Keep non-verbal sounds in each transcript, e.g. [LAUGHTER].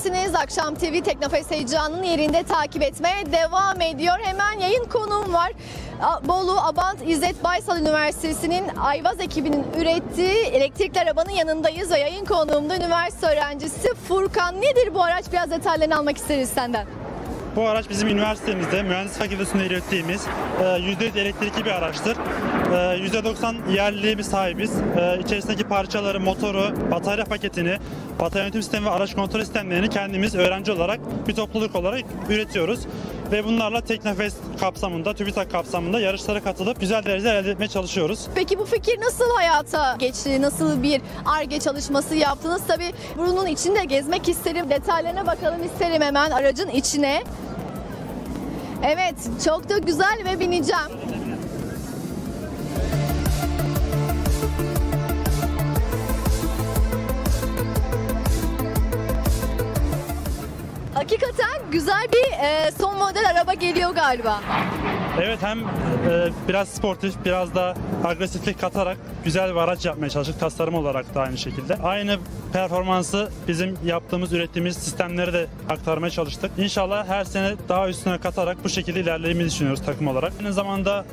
TV'desiniz. Akşam TV Teknofest heyecanının yerinde takip etmeye devam ediyor. Hemen yayın konuğum var. Bolu Abant İzzet Baysal Üniversitesi'nin Ayvaz ekibinin ürettiği elektrikli arabanın yanındayız ve yayın konuğum da üniversite öğrencisi Furkan. Nedir bu araç? Biraz detaylarını almak isteriz senden. Bu araç bizim üniversitemizde mühendis fakültesinde ürettiğimiz e, %100 elektrikli bir araçtır. E, %90 yerliliğe bir sahibiz. E, İçerisindeki parçaları, motoru, batarya paketini, batarya yönetim sistemi ve araç kontrol sistemlerini kendimiz öğrenci olarak bir topluluk olarak üretiyoruz. Ve bunlarla Teknofest kapsamında, TÜBİTAK kapsamında yarışlara katılıp güzel dereceler elde etmeye çalışıyoruz. Peki bu fikir nasıl hayata geçti? Nasıl bir ARGE çalışması yaptınız? Tabii bunun içinde gezmek isterim. Detaylarına bakalım isterim hemen aracın içine. Evet, çok da güzel ve bineceğim. Hakikaten güzel bir e, son model araba geliyor galiba. Evet hem e, biraz sportif biraz da agresiflik katarak güzel bir araç yapmaya çalıştık tasarım olarak da aynı şekilde. Aynı performansı bizim yaptığımız ürettiğimiz sistemleri de aktarmaya çalıştık. İnşallah her sene daha üstüne katarak bu şekilde ilerlemeyi düşünüyoruz takım olarak. Aynı zamanda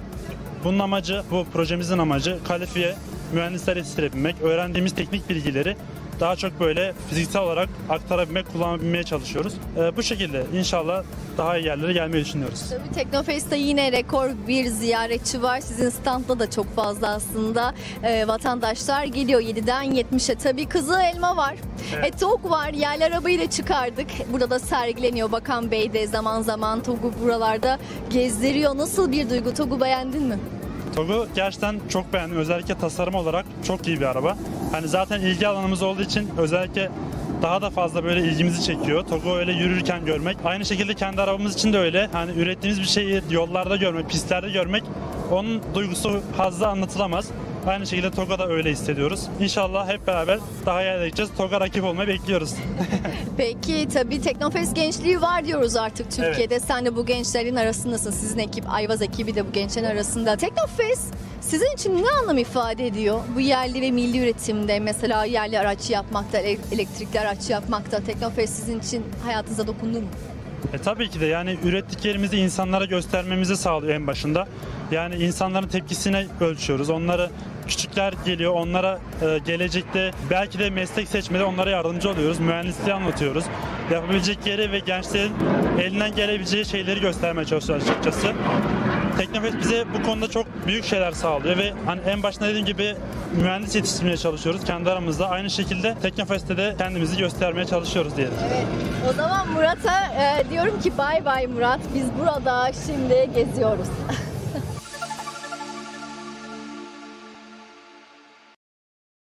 bunun amacı bu projemizin amacı kalifiye mühendisler yetiştirebilmek, öğrendiğimiz teknik bilgileri daha çok böyle fiziksel olarak aktarabilmek, kullanabilmeye çalışıyoruz. E, bu şekilde inşallah daha iyi yerlere gelmeyi düşünüyoruz. Tabii Teknofest'te yine rekor bir ziyaretçi var. Sizin standda da çok fazla aslında e, vatandaşlar geliyor 7'den 70'e. Tabii kızıl elma var. Evet. E, TOG var. Yerli arabayı da çıkardık. Burada da sergileniyor. Bakan Bey de zaman zaman TOG'u buralarda gezdiriyor. Nasıl bir duygu? TOG'u beğendin mi? Togu gerçekten çok beğendim. Özellikle tasarım olarak çok iyi bir araba. Hani zaten ilgi alanımız olduğu için özellikle daha da fazla böyle ilgimizi çekiyor. Togu öyle yürürken görmek. Aynı şekilde kendi arabamız için de öyle. Hani ürettiğimiz bir şeyi yollarda görmek, pistlerde görmek onun duygusu fazla anlatılamaz. Aynı şekilde Toga da öyle hissediyoruz. İnşallah hep beraber daha iyi gideceğiz. Toga rakip olmayı bekliyoruz. [LAUGHS] Peki tabii Teknofest gençliği var diyoruz artık Türkiye'de. Sen de bu gençlerin arasındasın. Sizin ekip, Ayvaz ekibi de bu gençlerin arasında. Teknofest sizin için ne anlam ifade ediyor? Bu yerli ve milli üretimde mesela yerli araç yapmakta, ele- elektrikli araç yapmakta Teknofest sizin için hayatınıza dokundu mu? E tabii ki de yani ürettiklerimizi insanlara göstermemizi sağlıyor en başında. Yani insanların tepkisine ölçüyoruz. Onları küçükler geliyor, onlara e, gelecekte belki de meslek seçmede onlara yardımcı oluyoruz. Mühendisliği anlatıyoruz. Yapabilecekleri ve gençlerin elinden gelebileceği şeyleri göstermeye çalışıyoruz açıkçası. Teknofest bize bu konuda çok büyük şeyler sağlıyor ve hani en başında dediğim gibi mühendis yetiştirmeye çalışıyoruz kendi aramızda. Aynı şekilde Teknofest'te de kendimizi göstermeye çalışıyoruz diyelim. Evet. O zaman Murat'a e, diyorum ki bay bay Murat. Biz burada şimdi geziyoruz. [LAUGHS]